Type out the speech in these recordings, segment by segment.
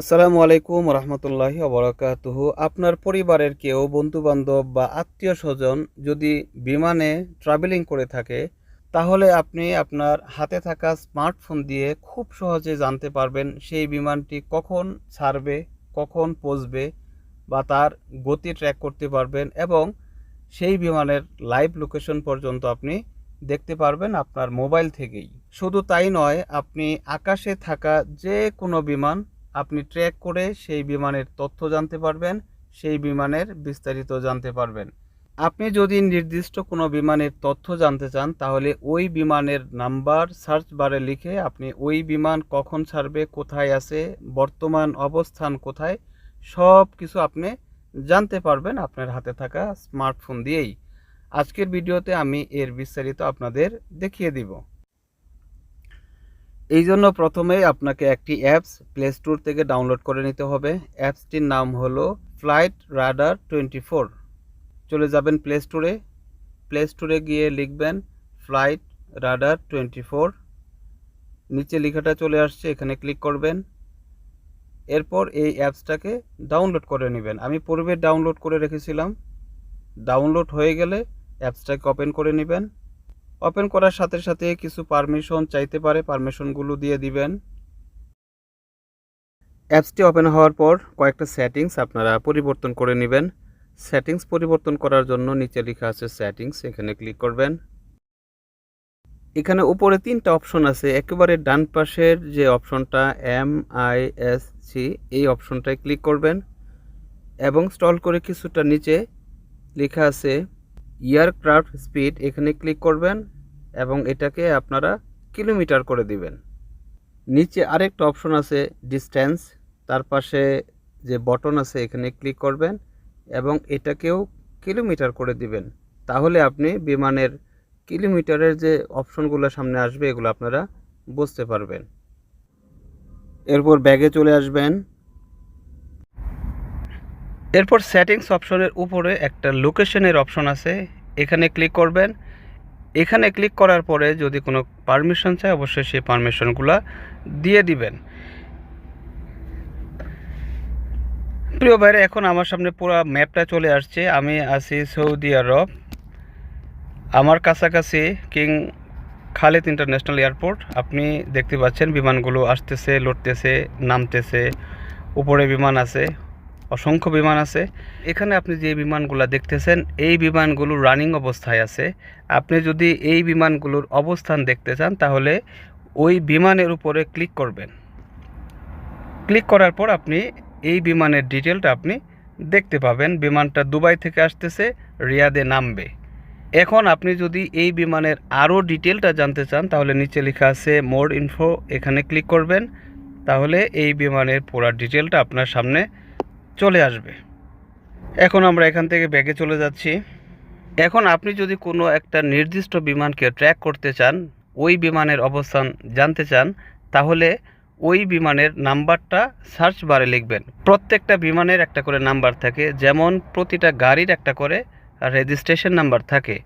আসসালামু আলাইকুম রহমতুল্লাহি অবরাকাতুহ আপনার পরিবারের কেউ, বন্ধুবান্ধব বা আত্মীয় স্বজন যদি বিমানে ট্রাভেলিং করে থাকে, তাহলে আপনি আপনার হাতে থাকা স্মার্টফোন দিয়ে খুব সহজে জানতে পারবেন সেই বিমানটি কখন ছাড়বে, কখন পৌঁছবে বা তার গতি ট্র্যাক করতে পারবেন এবং সেই বিমানের লাইভ লোকেশন পর্যন্ত আপনি দেখতে পারবেন আপনার মোবাইল থেকেই। শুধু তাই নয়, আপনি আকাশে থাকা যে কোনো বিমান আপনি ট্র্যাক করে সেই বিমানের তথ্য জানতে পারবেন, সেই বিমানের বিস্তারিত জানতে পারবেন। আপনি যদি নির্দিষ্ট কোনো বিমানের তথ্য জানতে চান, তাহলে ওই বিমানের নাম্বার সার্চ বারে লিখে আপনি ওই বিমান কখন ছাড়বে, কোথায় আছে, বর্তমান অবস্থান কোথায়, সব কিছু আপনি জানতে পারবেন আপনার হাতে থাকা স্মার্টফোন দিয়েই। আজকের ভিডিওতে আমি এর বিস্তারিত আপনাদের দেখিয়ে দিব। এই জন্য প্রথমেই আপনাকে একটি অ্যাপস প্লে স্টোর থেকে ডাউনলোড করে নিতে হবে। অ্যাপসটির নাম হলো ফ্লাইট রাডার টোয়েন্টি ফোর চলে যাবেন প্লে স্টোরে প্লে স্টোরে গিয়ে লিখবেন ফ্লাইট রাডার টোয়েন্টি ফোর নিচে লেখাটা চলে আসছে, এখানে ক্লিক করবেন। এরপর এই অ্যাপসটাকে ডাউনলোড করে নেবেন। আমি পূর্বে ডাউনলোড করে রেখেছিলাম। ডাউনলোড হয়ে গেলে অ্যাপসটাকে ওপেন করে নেবেন। ওপেন করার সাথে সাথে কিছু পারমিশন চাইতে পারে। পারমিশনগুলো দিয়ে দিবেন। অ্যাপসটি ওপেন হওয়ার পর কয়েকটা সেটিংস আপনারা পরিবর্তন করে নেবেন। সেটিংস পরিবর্তন করার জন্য নিচে লেখা আছে সেটিংস এখানে ক্লিক করবেন। এখানে উপরে তিনটা অপশন আছে। একেবারে ডান পাশের যে অপশনটা এম আই এস সি এই অপশনটায় ক্লিক করবেন। এবং স্টল করে কিছুটা নিচে লেখা আছে এয়ারক্রাফট স্পিড এখানে ক্লিক করবেন এবং এটাকে আপনারা কিলোমিটার করে দিবেন। নিচে আরেকটা অপশন আছে ডিস্ট্যান্স তার পাশে যে বটন আছে এখানে ক্লিক করবেন এবং এটাকেও কিলোমিটার করে দিবেন। তাহলে আপনি বিমানের কিলোমিটারের যে অপশনগুলো সামনে আসবে, এগুলো আপনারা বুঝতে পারবেন। এরপর ব্যাগে চলে আসবেন। এরপর সেটিংস অপশনের উপরে একটা লোকেশনের অপশন আছে। এখানে ক্লিক করবেন। এখানে ক্লিক করার পরে যদি কোনো পারমিশন চায়, অবশ্যই সেই পারমিশনগুলো দিয়ে দিবেন। প্রিয় ভাইরা, এখন আমার সামনে পুরো ম্যাপটা চলে আসছে। আমি আছি সৌদি আরব। আমার কাছাকাছি কিং খালেদ ইন্টারন্যাশনাল এয়ারপোর্ট আপনি দেখতে পাচ্ছেন, বিমানগুলো আসতেছে, লড়তেছে, নামতেছে, উপরে বিমান আছে। অসংখ্য বিমান আছে। এখানে আপনি যে বিমানগুলো দেখতেছেন, এই বিমানগুলো রানিং অবস্থায় আছে। আপনি যদি এই বিমানগুলোর অবস্থান দেখতে চান, তাহলে ওই বিমানের উপরে ক্লিক করবেন। ক্লিক করার পর আপনি এই বিমানের ডিটেলটা আপনি দেখতে পাবেন। বিমানটা দুবাই থেকে আসতেছে, রিয়াদে নামবে। এখন আপনি যদি এই বিমানের আরও ডিটেলটা জানতে চান, তাহলে নিচে লেখা আছে মোর ইনফো এখানে ক্লিক করবেন। তাহলে এই বিমানের পুরো ডিটেলটা আপনার সামনে চলে আসবে। এখন আমরা এখান থেকে ব্যাগে চলে যাচ্ছি। এখন আপনি যদি কোনো একটা নির্দিষ্ট বিমানকে ট্র্যাক করতে চান, ওই বিমানের অবস্থান জানতে চান, তাহলে ওই বিমানের নাম্বারটা সার্চ বারে লিখবেন। প্রত্যেকটা বিমানের একটা করে নাম্বার থাকে, যেমন প্রতিটা গাড়ির একটা করে রেজিস্ট্রেশন নাম্বার থাকে।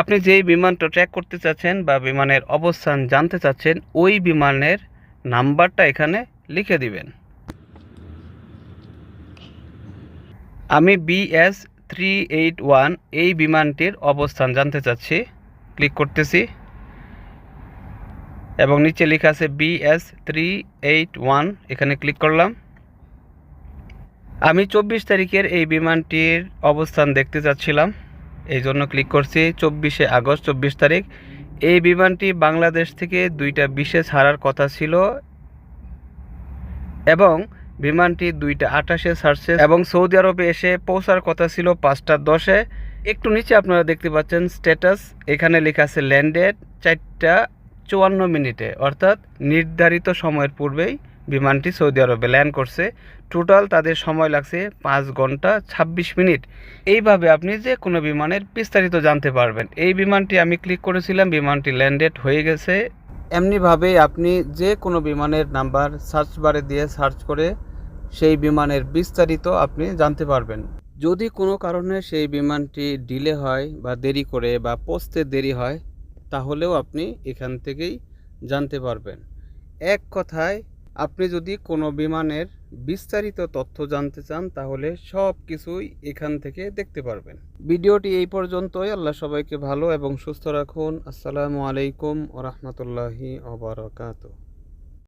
আপনি যেই বিমানটা ট্র্যাক করতে চাচ্ছেন বা বিমানের অবস্থান জানতে চাচ্ছেন, ওই বিমানের নাম্বারটা এখানে লিখে দিবেন। আমি বিএস থ্রি এইট ওয়ান এই বিমানটির অবস্থান জানতে চাচ্ছি। ক্লিক করতেছি। এবং নিচে লেখা আছে বিএস থ্রি এইট ওয়ান এখানে ক্লিক করলাম। আমি চব্বিশ তারিখের এই বিমানটির অবস্থান দেখতে চাচ্ছিলাম। এই জন্য ক্লিক করছি। চব্বিশে আগস্ট, চব্বিশ তারিখ। এই বিমানটি বাংলাদেশ থেকে দুইটা বিশেষ হারার কথা ছিল। এবং বিমানটি দুইটা আঠাশে ছাড়ছে এবং সৌদি আরবে এসে পৌঁছার কথা ছিল পাঁচটা দশে। একটু নিচে আপনারা দেখতে পাচ্ছেন স্ট্যাটাস। এখানে লেখা আছে ল্যান্ডেড চারটা চুয়ান্ন মিনিটে, অর্থাৎ নির্ধারিত সময়ের পূর্বেই বিমানটি সৌদি আরবে ল্যান্ড করছে। টোটাল তাদের সময় লাগছে পাঁচ ঘণ্টা ২৬ মিনিট। এইভাবে আপনি যে কোনো বিমানের বিস্তারিত জানতে পারবেন। এই বিমানটি আমি ক্লিক করেছিলাম, বিমানটি ল্যান্ডেড হয়ে গেছে। এমনিভাবেই আপনি যে কোনো বিমানের নাম্বার সার্চ বারে দিয়ে সার্চ করে সেই বিমানের বিস্তারিত আপনি জানতে পারবেন। যদি কোনো কারণে সেই বিমানটি ডিলে হয় বা দেরি করে বা পৌঁছতে দেরি হয়, তাহলেও আপনি এখান থেকেই জানতে পারবেন। এক কথায়, আপনি যদি কোনো বিমানের বিস্তারিত তথ্য জানতে চান, তাহলে সব কিছুই এখান থেকে দেখতে পারবেন। ভিডিওটি এই পর্যন্তই। আল্লাহ সবাইকে ভালো এবং সুস্থ রাখুন। আসসালামু আলাইকুম ও রহমতুল্লাহি